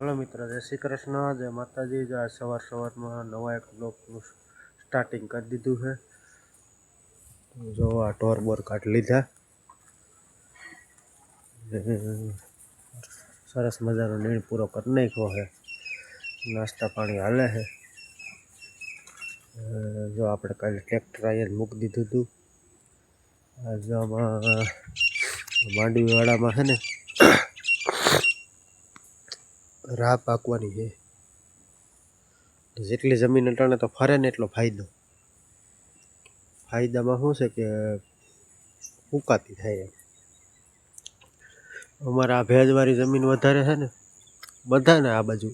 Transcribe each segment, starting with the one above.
Hello મિત્રો, જય શ્રી કૃષ્ણ. જય માતાજી, જય સવાર સવારમાં નવા એક બ્લોકનું સ્ટાર્ટિંગ કરી દીધું છે. જો આ ટોર બોર કાઢી લીધા. સરસ મજાનો નીણ પૂરો કરી નાખ્યો છે. નાસ્તા પાણી હાલે છે. જો આપણે કાલે ટ્રેક્ટર આવીને જ મૂકી દીધું હતું. આજે આમાં માંડવીવાળામાં છે ને રાહ પાકવાની છે. જેટલી જમીન અટાણે તો ફરે ને એટલો ફાયદો. ફાયદામાં શું છે કે ફૂંકાતી થાય અમારે આ ભેજવાળી જમીન વધારે છે ને, બધાને આ બાજુ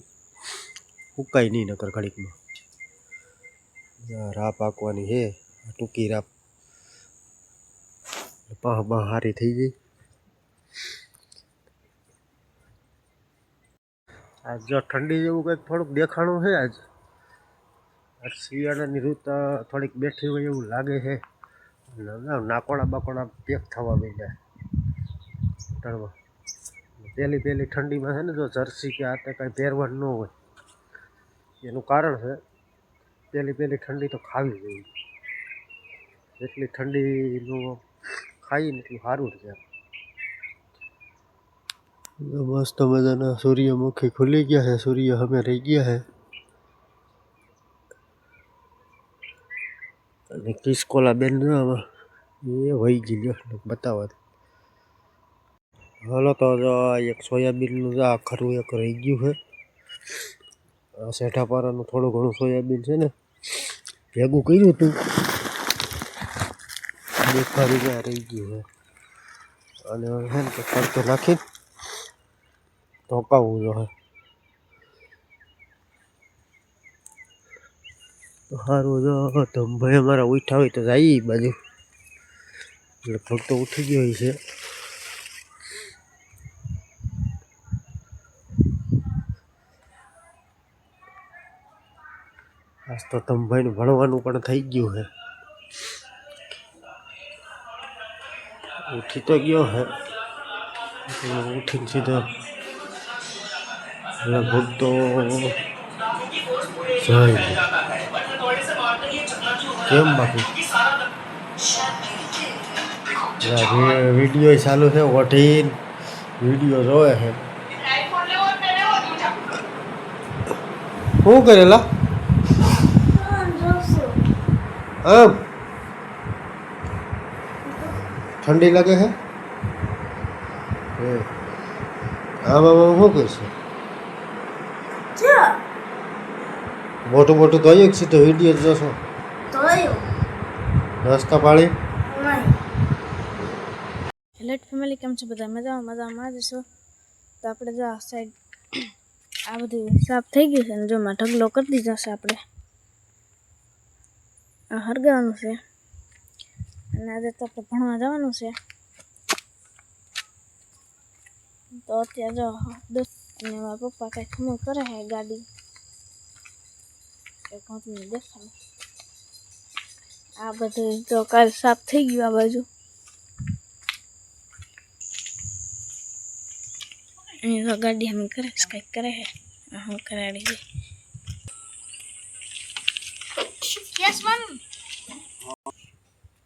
ફૂંકાય નહીં નકર ઘડીકમાં. રાહ પાકવાની છે ટૂંકી રાહ. પાહ બાહ હારી થઈ ગઈ. આજ જો ઠંડી જેવું કંઈક થોડુંક દેખાણું છે આજ. શિયાળાની ઋતુ થોડીક બેઠી હોય એવું લાગે છે. નાકોડા બાકોડા પેક થવા માંડ્યા. તળવા. પહેલી પહેલી ઠંડીમાં છે ને જો જર્સી કે આ તે કાંઈ પહેરવાનું ન હોય. એનું કારણ છે પહેલી પહેલી ઠંડી તો ખાવી જોઈએ. જેટલી ઠંડીનું ખાઈએ ને એટલું સારું છે મસ્ત મજાના સૂર્યમુખી ખુલી ગયા છે. સૂર્ય હવે રહી ગયા છે. અને કિસકોલા બેન એ વહી ગઈ લ્યો બતાવવા હાલો તો એક સોયાબીનનું આ ખરું એક રહી ગયું છે. શેઠાપારાનું થોડું ઘણું સોયાબીન છે ને, ભેગું કર્યું હતું. દેખાડી ગયા રહી ગયું છે. અને છે ને કે ખર્ચો નાખી ધોકાવવું જોઈએ. તો સારું જો ધમભાઈ અમારા ઉઠ્યા હોય તો જઈએ બાજુ. લગભગ તો ઉઠી ગયો છે. આજ તો તમભાઈને ભણવાનું પણ થઈ ગયું છે. ઉઠી તો ગયો હે ઉઠીને સીધો લગભગ તો કેમ બાકી વીડિયો ચાલુ છે વઠીન વીડિયો જોવે છે શું કરેલા આમ ઠંડી લાગે છે આમ આમાં શું કરશે મોટું મોટું તો એક સીધો વીડિયો જોશો. રસ્તા પાડી. હેલો ફેમિલી કેમ છે બધા? મજામાં મજામાં જ છો? તો આપણે જો આ સાઈડ આ બધું સાફ થઈ ગયું છે ને જો માં ઢગલો કરી દીધો છે આપણે. આ હરગાવાનું છે. અને આજે તો આપણે ભણવા જવાનું છે. તો અત્યારે જો દસ અને મારા પપ્પા કાંઈ ખમણ કરે છે ગાડી. આ બધું તો કાલ સાફ થઈ ગયું આ બાજુ. અહીં તો ગાડી અમે કરે છે કંઈક કરે છે. હું કરાડી દે.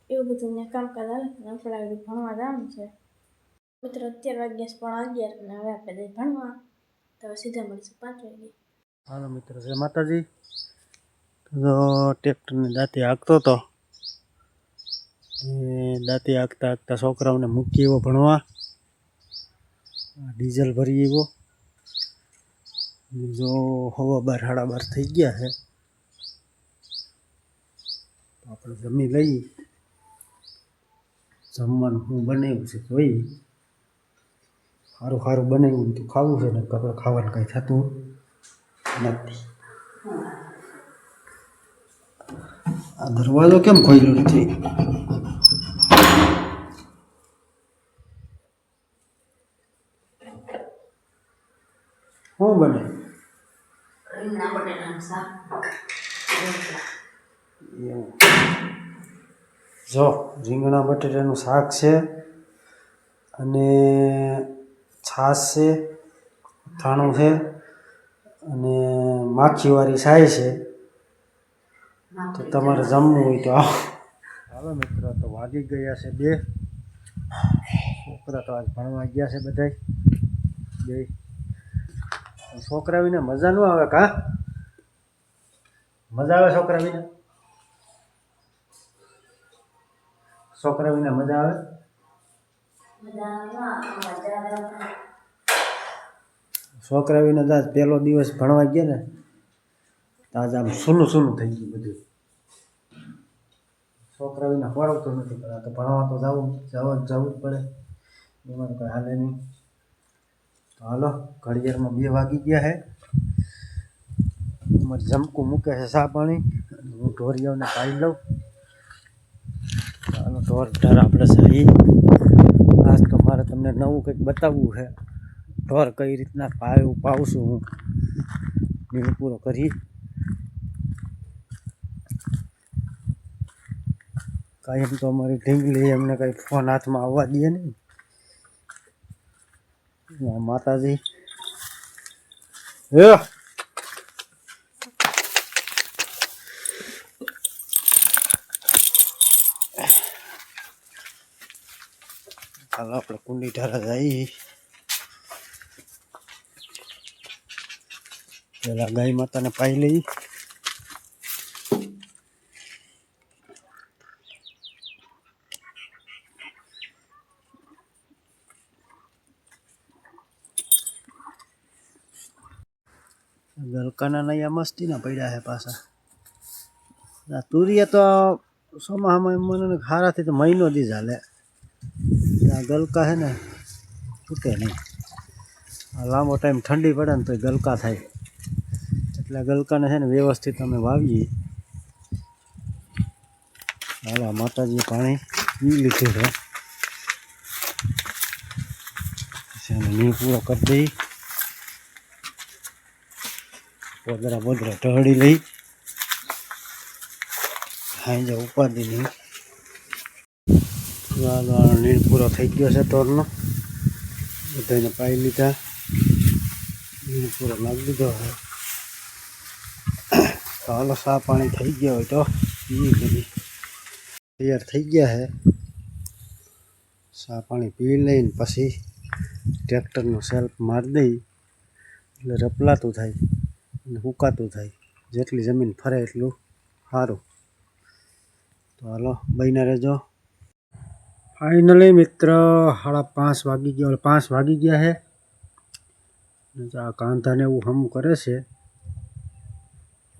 એવું બધું ને કામ ને આપણે આગળ ભણવા જવાનું છે. મિત્રો અત્યાર વાગ્યા પણ અગિયાર અને હવે આપણે ભણવા. તો સીધા મળશે પાંચ વાગે. હાલો મિત્રો જય માતાજી. તો ટ્રેક્ટરને દાંતી હાંકતો હતો દાંતી હાંકતા હાંકતા છોકરાઓને મૂકી એવો ભણવા. ડીઝલ ભરી એવો જો હવા બાર, સાડા બાર થઈ ગયા છે. આપણે જમી લઈ. જમવાનું હું બનાવ્યું છે જોઈ સારું સારું બનાવ્યું તો ખાવું છે ને આપણે ખાવાનું કંઈ થતું નથી. આ દરવાજો કેમ ખોલ્યો નથી? શું બને. જો, રીંગણા બટેટાનું શાક છે અને છાશ છે થાણું છે અને માખીવાળી સાય છે. તો તમારે જમવું હોય તો હાલો મિત્રો, તો વાગી ગયા છે બે. છોકરા તો આજ ભણવા ગયા છે બધાય. બે. છોકરા વિને મજા ન આવે કા? મજા આવે છોકરા વિને? છોકરા વિને મજા આવે? છોકરા વિના પહેલો દિવસ ભણવા ગયા ને. તાજા આમ સૂનું સૂનું થઈ ગયું બધું. છોકરા વિના પડાવતો નથી પણ તો ભણવા તો જવું જવા જવું જ પડે. એમાં કંઈ હાલે નહીં. તો હાલો, ઘડિયાળમાં બે વાગી ગયા છે અમારે જમકું મૂકે છે સા પાણી. હું ઢોરિયાઓને પાડી લઉં. ચાલો ઢોર ઢર આપણે સહી. ખાસ તો મારે તમને નવું કંઈક બતાવવું છે. ઢોર કઈ રીતના પાયું, પાવશું હું. પૂરો કરી કાયમ તો અમારી ઢીંગલી એમને કંઈ ફોન હાથમાં આવવા દે નહીં આ માતાજી એ હાલો આપણે કુંડી ઢારા જઈએ પેલા ગાય માતાને પાઈ લઈ ગલકાના નયા મસ્તીના પડ્યા છે પાછા. તુરિયા તો ચોમાસામાં મને ખારાથી તો મહિનો દી ચાલે. આ ગલકા છે ને તૂટે નહીં. આ લાંબો ટાઈમ ઠંડી પડે ને તો ગલકા થાય. એટલે ગલકાને છે ને વ્યવસ્થિત અમે વાવીએ. હાલા માતાજી પાણી પી લીધું છે. પૂરો કરી દઈ પોદરા બોદરા ઢળી લઈ હાઈ ઉપાધિ નહીં આ નીર પૂરો થઈ ગયો છે તોરનો. બધાને પાઈ લીધા. નીર પૂરો નાખી દીધો હવે. હાલો સા પાણી થઈ ગયા હોય તો પી કરી તૈયાર થઈ ગયા છે સા પાણી પી લઈને પછી ટ્રેક્ટરનો સેલ્ફ મારી દઈ. એટલે રપલાતું થાય. અને હુકાતું થાય. જેટલી જમીન ફરે એટલું સારું તો હાલો, બહીને રહેજો. ફાઇનલી મિત્ર, સાડા પાંચ વાગી ગયા પાંચ વાગી ગયા છે આ કાંધાને એવું હમ કરે છે.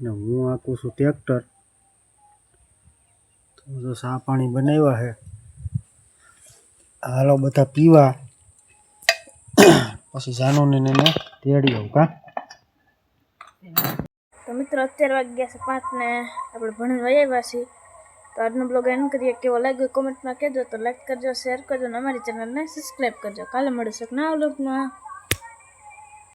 ને હું આંકું છું ટ્રેક્ટર. તો સા પાણી બનાવ્યા છે હાલો, બધા પીવા. પછી જાનુને એને તેડી આવું, કા? તો મિત્રો, અત્યારે વાગી ગયા છે પાંચ ને આપણે ભણીને વહી છીએ. તો આજનો બ્લોગ એન્ડ કરીએ, કેવો લાગ્યો કોમેન્ટમાં કહેજો. તો લાઈક કરજો શેર કરજો અને અમારી ચેનલને સબસ્ક્રાઈબ કરજો. કાલે મળીશું એક નવા બ્લોગમાં